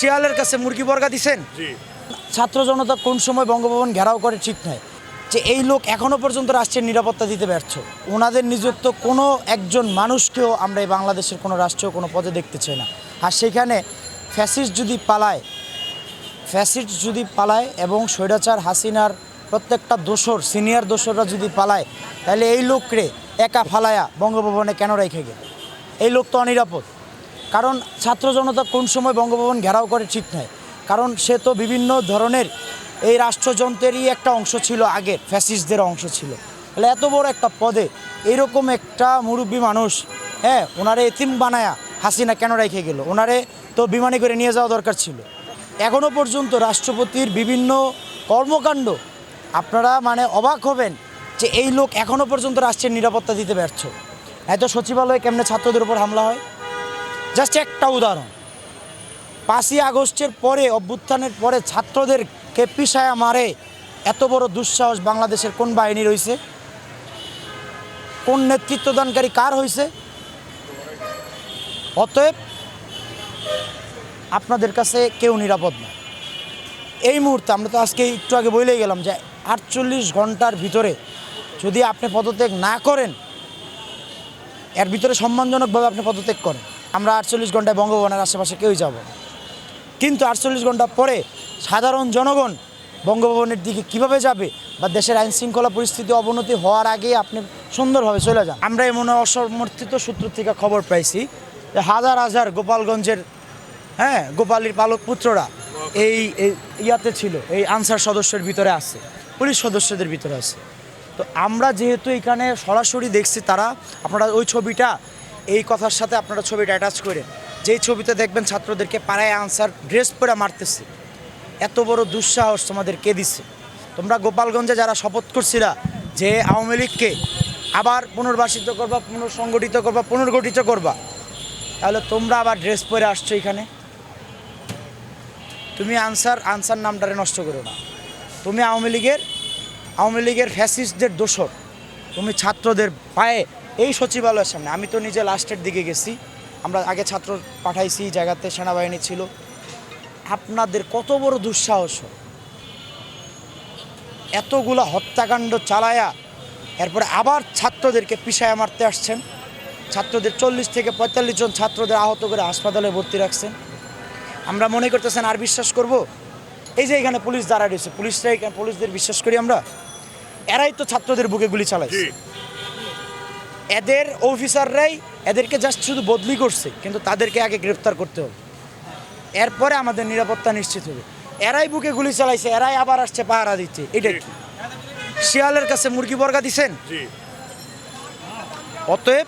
শিয়ালের কাছে মুরগি বর্গা দিছেন? ছাত্র জনতা কোন সময় বঙ্গভবন ঘেরাও করে ঠিক নয় যে এই লোক এখনও পর্যন্ত রাষ্ট্রের নিরাপত্তা দিতে ব্যর্থ। ওনাদের নিযুক্ত কোনো একজন মানুষকেও আমরা এই বাংলাদেশের কোনো রাষ্ট্রীয় কোনো পদে দেখতে চাই না। আর সেখানে ফ্যাসিস্ট যদি পালায় ফ্যাসিস্ট যদি পালায় এবং স্বৈরাচার হাসিনার প্রত্যেকটা দোসর সিনিয়র দোসররা যদি পালায় তাহলে এই লোকরে একা ফালায়া বঙ্গভবনে কেন রেখে গেল? এই লোক তো অনিরাপদ। কারণ ছাত্র জনতা কোন সময় বঙ্গভবন ঘেরাও করে ঠিক নয় কারণ সে তো বিভিন্ন ধরনের এই রাষ্ট্রযন্ত্রেরই একটা অংশ ছিল আগে, ফ্যাসিস্টদের অংশ ছিল। তাহলে এত বড় একটা পদে এরকম একটা মুরব্বী মানুষ হ্যাঁ ওনারে এতিম বানায়া হাসিনা কেন রেখে গেল? ওনারে তো বিমানে করে নিয়ে যাওয়া দরকার ছিল। এখনও পর্যন্ত রাষ্ট্রপতির বিভিন্ন কর্মকাণ্ড, আপনারা মানে অবাক হবেন যে এই লোক এখনও পর্যন্ত রাষ্ট্রের নিরাপত্তা দিতে ব্যর্থ। এত সচিবালয়ে কেমনে ছাত্রদের উপর হামলা হয়? জাস্ট একটা উদাহরণ। পাঁচই আগস্টের পরে, অভ্যুত্থানের পরে ছাত্রদেরকে পিসায়া মারে, এত বড় দুঃসাহস বাংলাদেশের কোন বাহিনী রয়েছে কোন নেতৃত্বদানকারী কার হয়েছে অতএব, আপনাদের কাছে কেউ নিরাপদ না। এই মুহূর্তে আমরা তো আজকে একটু আগে বলেই গেলাম যে আটচল্লিশ ঘণ্টার ভিতরে যদি আপনি পদত্যাগ না করেন, এর ভিতরে সম্মানজনকভাবে আপনি পদত্যাগ করেন। আমরা আটচল্লিশ ঘন্টায় বঙ্গভবনের আশেপাশে কেউই যাব। কিন্তু আটচল্লিশ ঘণ্টা পরে সাধারণ জনগণ বঙ্গভবনের দিকে কীভাবে যাবে বা দেশের আইন শৃঙ্খলা পরিস্থিতি অবনতি হওয়ার আগে আপনি সুন্দরভাবে চলে যান আমরা এমন অসমর্থিত সূত্র থেকে খবর পাইছি যে হাজার হাজার গোপালগঞ্জের হ্যাঁ গোপালীর পালক পুত্ররা এই ইয়াতে ছিল, এই আনসার সদস্যের ভিতরে আছে, পুলিশ সদস্যদের ভিতরে আছে তো আমরা যেহেতু এখানে সরাসরি দেখছি তারা, আপনারা ওই ছবিটা এই কথার সাথে আপনারা ছবিটা অ্যাটাচ করে যেই ছবিতে দেখবেন ছাত্রদেরকে পাড়ায় আনসার ড্রেস পরে মারতেছে। এত বড় দুঃসাহস তোমাদের কে দিচ্ছে তোমরা গোপালগঞ্জে যারা শপথ করছিলা যে আওয়ামী লীগকে আবার পুনর্বাসিত করবা পুনর্সংগঠিত করবা, পুনর্গঠিত করবা, তাহলে তোমরা আবার ড্রেস পরে আসছো এখানে। তুমি আনসার আনসার নামটারে নষ্ট করো না। তুমি আওয়ামী লীগের আওয়ামী লীগের ফ্যাসিস্টদের দোষর। তুমি ছাত্রদের পায়ে এই সচিবালয়ের সামনে। আমি তো নিজে লাস্টের দিকে গেছি। আমরা আগে ছাত্র পাঠাইছি জায়গাতে সেনাবাহিনী ছিল। আপনাদের কত বড় দুঃসাহস? এতগুলা হত্যাকাণ্ড চালায়া এরপরে আবার ছাত্রদেরকে পিছায় মারতে আসছেন। ছাত্রদের চল্লিশ থেকে পঁয়তাল্লিশ জন ছাত্রদের আহত করে হাসপাতালে ভর্তি রাখছেন। আমরা মনে করতেছেন, আর বিশ্বাস করব? এই যে এখানে পুলিশ দাঁড়ায় রয়েছে পুলিশরা এখানে পুলিশদের বিশ্বাস করি আমরা? এরাই তো ছাত্রদের বুকে গুলি চালাইছে। এদের অফিসাররাই এদেরকে জাস্ট শুধু বদলি করছে কিন্তু তাদেরকে আগে গ্রেফতার করতে হবে। এরপরে আমাদের নিরাপত্তা নিশ্চিত হবে। এরাই বুকে গুলি চালাইছে এরাই আবার আসছে পাহারা দিচ্ছে। এটা কি? শিয়ালের কাছে মুরগি বর্গা দিছেন? অতএব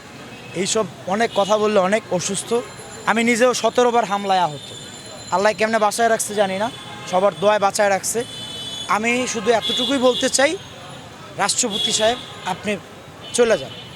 এইসব অনেক কথা বললে অনেক অসুস্থ। আমি নিজেও সতেরোবার হামলায় আহত। আল্লাহ কেমনে বাঁচায় রাখছে জানি না। সবার দোয়ায় বাঁচায় রাখছে। আমি শুধু এতটুকুই বলতে চাই রাষ্ট্রপতি সাহেব আপনি চলে যান।